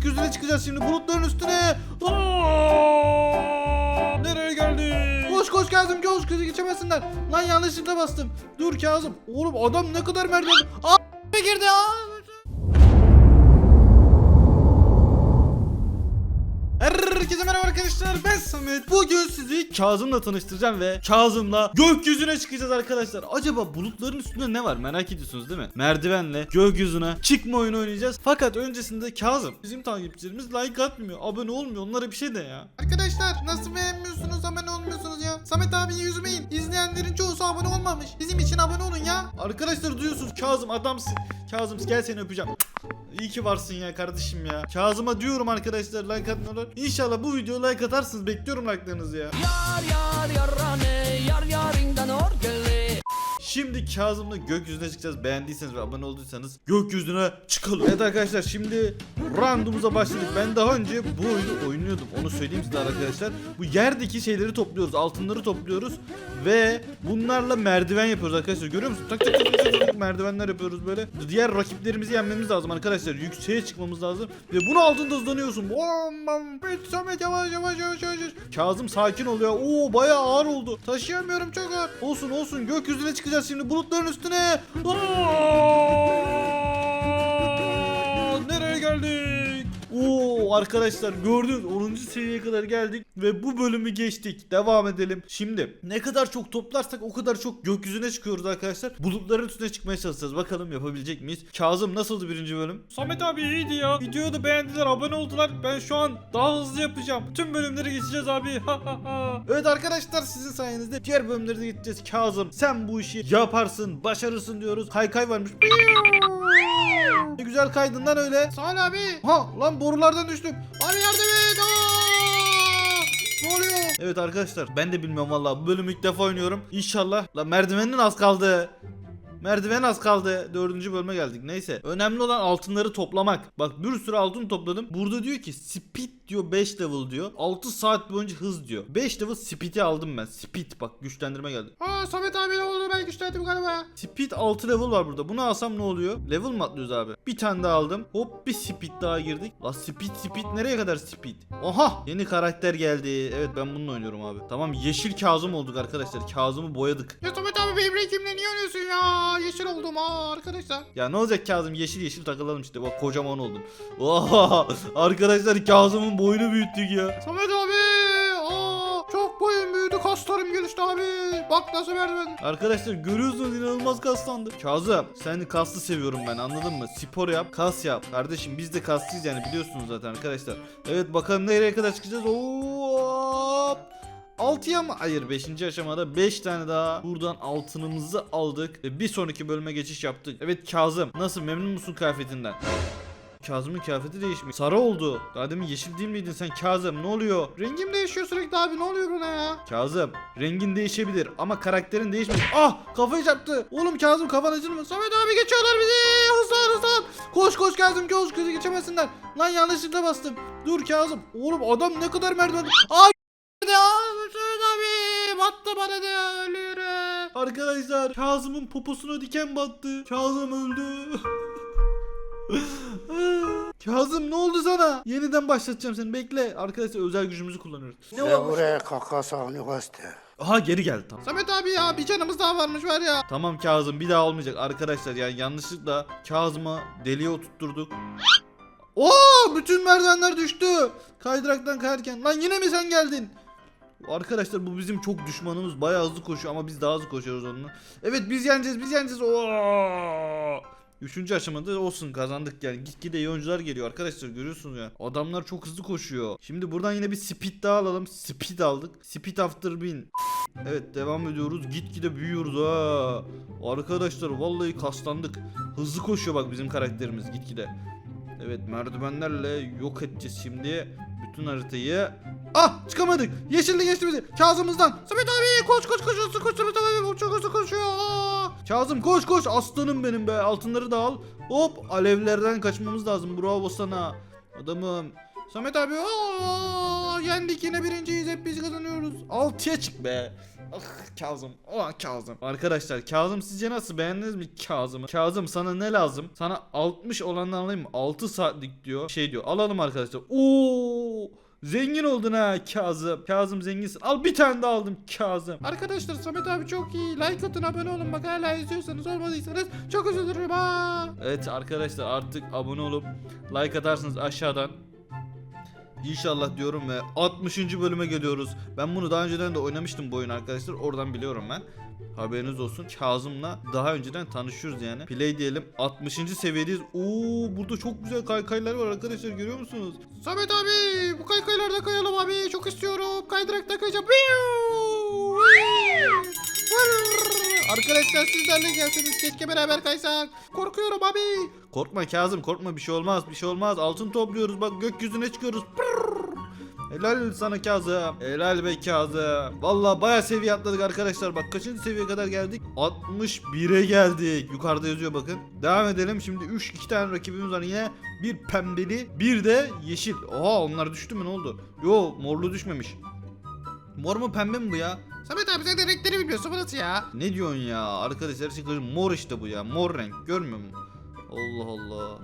Gökyüzüne çıkacağız şimdi bulutların üstüne. Nereye geldik? Koş koş Kazım koş kızı geçemezsinler. Lan yanlışlıkla bastım. Dur Kazım. Oğlum adam ne kadar merdiven. Aa girdi. Aa! Herkese merhaba arkadaşlar ben Samet. Bugün sizi Kazım'la tanıştıracağım ve Kazım'la gökyüzüne çıkacağız arkadaşlar. Acaba bulutların üstünde ne var merak ediyorsunuz değil mi? Merdivenle gökyüzüne çıkma oyunu oynayacağız. Fakat öncesinde Kazım bizim takipçilerimiz like atmıyor abone olmuyor. Onlara bir şey de ya. Arkadaşlar nasıl beğenmiyorsunuz abone olmuyorsunuz ya? Samet abiyi yüzmeyin İzleyenlerin çoğusu abone olmamış. Bizim için abone olun ya. Arkadaşlar duyuyorsunuz Kazım adamsın Kazım gel seni öpeceğim İyi ki varsın ya kardeşim ya. Kazım'a diyorum arkadaşlar like atmıyorlar. İnşallah bu videoya like atarsınız. Bekliyorum like'larınızı ya. Yar yar yarane yar yarindan orgele Şimdi Kazım'la gökyüzüne çıkacağız. Beğendiyseniz ve abone olduysanız gökyüzüne çıkalım. Evet arkadaşlar şimdi randomumuza başladık. Ben daha önce bu oyunu oynuyordum. Onu söyleyeyim size arkadaşlar. Bu yerdeki şeyleri topluyoruz. Altınları topluyoruz. Ve bunlarla merdiven yapıyoruz arkadaşlar. Görüyor musun? Tak tak tak tak tak tak merdivenler yapıyoruz böyle. Diğer rakiplerimizi yenmemiz lazım arkadaşlar. Yükseğe çıkmamız lazım. Ve bunu altında hızlanıyorsun. Samet yavaş yavaş yavaş yavaş. Kazım sakin ol ya. Oo bayağı ağır oldu. Taşıyamıyorum çok ağır. Olsun olsun gökyüzüne çıkacağız şimdi bulutların üstüne. Aa! Arkadaşlar gördünüz 10. seviyeye kadar geldik ve bu bölümü geçtik. Devam edelim. Şimdi ne kadar çok toplarsak o kadar çok gökyüzüne çıkıyoruz arkadaşlar. Bulutların üstüne çıkmaya çalışacağız. Bakalım yapabilecek miyiz? Kazım nasıldı birinci bölüm? Samet abi iyiydi ya. Videoyu da beğendiler, abone oldular. Ben şu an daha hızlı yapacağım. Tüm bölümleri geçeceğiz abi. evet arkadaşlar sizin sayenizde diğer bölümleri de geçeceğiz. Kazım sen bu işi yaparsın, başarırsın diyoruz. Kaykay varmış. Ne güzel kaydın lan öyle. Salih abi. Ha lan borulardan düştüm. Abi yardım et. Ne oluyor? Evet arkadaşlar ben de bilmiyorum vallahi bu bölümü ilk defa oynuyorum. İnşallah. Lan merdivenin az kaldı. Merdiven az kaldı. Dördüncü bölüme geldik. Neyse. Önemli olan altınları toplamak. Bak bir sürü altın topladım. Burada diyor ki speed diyor 5 level diyor. 6 saat boyunca hız diyor. 5 level speed'i aldım ben. Speed bak güçlendirme geldi. Aa Samet abi ne oldu ben güçlendim galiba. Speed 6 level var burada. Bunu alsam ne oluyor? Level mi atlıyoruz abi? Bir tane daha aldım. Hop bir speed daha girdik. La speed speed nereye kadar speed? Oha yeni karakter geldi. Evet ben bununla oynuyorum abi. Tamam yeşil Kazım olduk arkadaşlar. Kazım'ı boyadık. Ya Samet abi benim rengimle niye oynuyorsun ya? Yeşil oldum ha arkadaşlar. Ya ne olacak Kazım yeşil yeşil takılalım işte bak kocaman oldun. Oha arkadaşlar Kazım'ın boyunu büyüttük ya. Samet abi çok boyum büyüdü kaslarım gelişti abi. Bak nasıl merdiven. Arkadaşlar görüyorsunuz inanılmaz kaslandı. Kazım seni kaslı seviyorum ben anladın mı? Spor yap kas yap. Kardeşim biz de kaslıyız yani biliyorsunuz zaten arkadaşlar. Evet bakalım nereye kadar çıkacağız. Hop. 6'ya mı? Hayır 5. aşamada 5 tane daha buradan altınımızı aldık. Ve bir sonraki bölüme geçiş yaptık. Evet Kazım nasıl memnun musun kıyafetinden? Kazım'ın kıyafeti değişmiş. Sarı oldu. Daha demin yeşil değil miydin sen Kazım? Ne oluyor? Rengim değişiyor sürekli abi ne oluyor buna ya? Kazım rengin değişebilir ama karakterin değişmedi. Ah kafayı çarptı. Oğlum Kazım kafan acır mı? Samet abi geçiyorlar bizi. Hızlan hızlan. Koş koş Kazım koş kızı geçemezsinler. Lan yanlışlıkla bastım. Dur Kazım. Oğlum adam ne kadar merdiven. Abi battı bana da ölüyorum. Arkadaşlar Kazım'ın poposuna diken battı. Kazım öldü. Kazım ne oldu sana? Yeniden başlatacağım seni bekle. Arkadaşlar özel gücümüzü kullanıyoruz. Ne oldu? buraya kakasağını göster. Aha geri geldi tamam. Samet abi ya bir canımız daha varmış var ya. Tamam Kazım bir daha olmayacak arkadaşlar yani yanlışlıkla Kazım'a deliğe oturtturduk. Oo bütün merdivenler düştü. Kaydıraktan kayarken. Lan yine mi sen geldin? Arkadaşlar bu bizim çok düşmanımız. Bayağı hızlı koşuyor ama biz daha hızlı koşuyoruz onunla. Evet biz yeneceğiz biz yeneceğiz. Oo! Üçüncü aşamada olsun kazandık yani. Gitgide iyi oyuncular geliyor arkadaşlar görüyorsunuz ya. Adamlar çok hızlı koşuyor. Şimdi buradan yine bir speed daha alalım. Speed aldık. Speed after bin. Evet devam ediyoruz. Gitgide büyüyoruz ha. Arkadaşlar vallahi kaslandık. Hızlı koşuyor bak bizim karakterimiz gitgide. Evet merdivenlerle yok edeceğiz şimdi. Bütün haritayı. Ah çıkamadık. Yeşilli geçti bizi. Kazımızdan. Samet abi koş koş koş koş koş Samet abi çok hızlı koşuyor. Aa. Kazım koş koş aslanım benim be. Altınları da al. Hop alevlerden kaçmamız lazım. Bravo sana. Adamım. Samet abi aa, yendik yine birinciyiz hep biz kazanıyoruz. 6'ya çık be. Ah Kazım. Ah Kazım. Arkadaşlar Kazım sizce nasıl beğendiniz mi Kazım'ı? Kazım sana ne lazım? Sana 60 olandan alayım mı? 6 saatlik diyor. Şey diyor. Alalım arkadaşlar. Oo! Zengin oldun ha Kazım. Kazım zenginsin. Al bir tane daha aldım Kazım. Arkadaşlar Samet abi çok iyi. Like atın abone olun bak hala izliyorsanız olmadıysanız çok üzülürüm ha. Evet arkadaşlar artık abone olup like atarsınız aşağıdan. İnşallah diyorum ve 60. bölüme geliyoruz. Ben bunu daha önceden de oynamıştım bu oyunu arkadaşlar. Oradan biliyorum ben. Haberiniz olsun. Kazım'la daha önceden tanışıyoruz yani. Play diyelim. 60. seviyedeyiz. Oo burada çok güzel kaykaylar var arkadaşlar görüyor musunuz? Samet abi bu kaykaylarda kayalım abi çok istiyorum. Kaydırakta kayacağım. Arkadaşlar sizlerle gelseniz keşke beraber kaysak. Korkuyorum abi. Korkma Kazım korkma bir şey olmaz bir şey olmaz. Altın topluyoruz bak gökyüzüne çıkıyoruz. Pırrr. Helal sana Kazım. Helal be Kazım. Valla baya seviye atladık arkadaşlar. Bak kaçıncı seviyeye kadar geldik? 61'e geldik. Yukarıda yazıyor bakın. Devam edelim. Şimdi 3 2 tane rakibimiz var yine. Bir pembeli, bir de yeşil. Oha onlar düştü mü ne oldu? Yo morlu düşmemiş. Mor mu pembe mi bu ya? Samet abi sen de renkleri bilmiyorsun bu nasıl ya? Ne diyorsun ya? Arkadaşlar her şey karışık. Mor işte bu ya. Mor renk. Görmüyor musun? Allah Allah.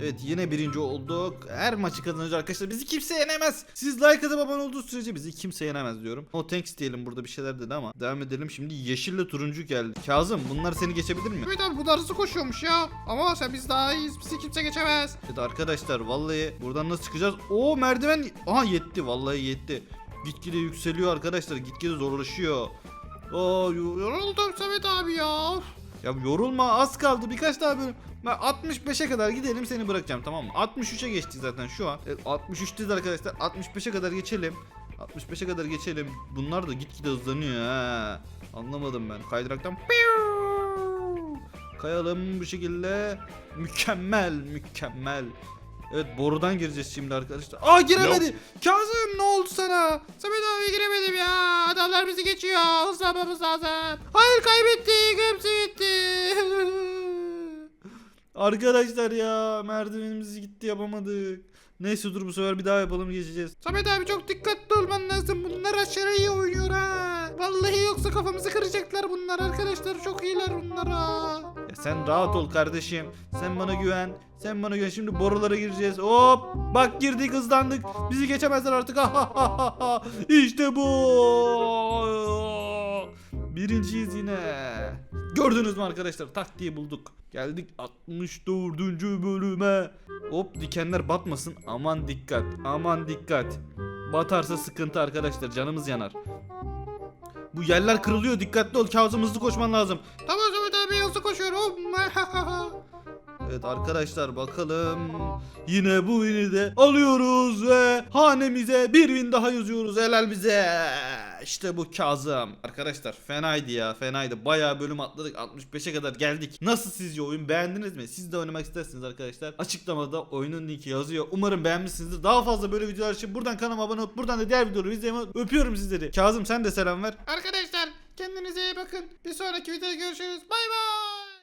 Evet yine birinci olduk. Her maçı kazanacağız arkadaşlar. Bizi kimse yenemez. Siz like atıp abone olduğu sürece bizi kimse yenemez diyorum. No thanks diyelim burada bir şeyler dedi ama. Devam edelim. Şimdi yeşille turuncu geldi. Kazım bunlar seni geçebilir mi? Samet abi bunlar hızlı koşuyormuş ya. Ama sen biz daha iyiyiz. Bizi kimse geçemez. Evet arkadaşlar vallahi buradan nasıl çıkacağız? Oo merdiven. Aha yetti. Vallahi yetti. Gitgide yükseliyor arkadaşlar. Gitgide zorlaşıyor. Yo- Yoruldum Samet abi ya. Ya yorulma az kaldı birkaç daha bölüm. Ben 65'e kadar gidelim seni bırakacağım tamam mı? 63'e geçtik zaten şu an. Evet, 63'teyiz arkadaşlar. 65'e kadar geçelim. 65'e kadar geçelim. Bunlar da gitgide hızlanıyor ha. Anlamadım ben. Kaydıraktan kayalım bu şekilde. Mükemmel, mükemmel. Evet borudan gireceğiz şimdi arkadaşlar. Aa giremedi. Kazım ne oldu sana? Samet abi giremedim ya. Adamlar bizi geçiyor. Hızlanmamız lazım. Hayır kaybettik. Hepsi gitti. Arkadaşlar ya merdivenimiz gitti yapamadık. Neyse dur bu sefer bir daha yapalım geçeceğiz. Samet abi çok dikkatli olman lazım. Bunlar aşırı iyi oynuyor ha. Vallahi yoksa kafamızı kıracaklar bunlar arkadaşlar. Çok iyiler bunlar ha. Ya sen rahat ol kardeşim. Sen bana güven. Sen bana güven. Şimdi borulara gireceğiz. Hop! Bak girdik hızlandık. Bizi geçemezler artık. işte bu. Birinciyiz yine. Gördünüz mü arkadaşlar? Taktiği bulduk. Geldik 64. bölüme. Hop dikenler batmasın. Aman dikkat. Aman dikkat. Batarsa sıkıntı arkadaşlar. Canımız yanar. Bu yerler kırılıyor. Dikkatli ol. Kazım hızlı koşman lazım. Tamam Samet abi hızlı koşuyorum. Evet arkadaşlar bakalım. Yine bu win'i de alıyoruz ve hanemize bir win daha yazıyoruz. Helal bize. İşte bu Kazım. Arkadaşlar fenaydı ya fenaydı. Bayağı bölüm atladık. 65'e kadar geldik. Nasıl sizce oyun beğendiniz mi? Siz de oynamak isterseniz arkadaşlar. Açıklamada oyunun linki yazıyor. Umarım beğenmişsinizdir. Daha fazla böyle videolar için buradan kanalıma abone olup buradan da diğer videoları izlemeyi öpüyorum sizleri. Kazım sen de selam ver. Arkadaşlar kendinize iyi bakın. Bir sonraki videoda görüşürüz. Bay bay.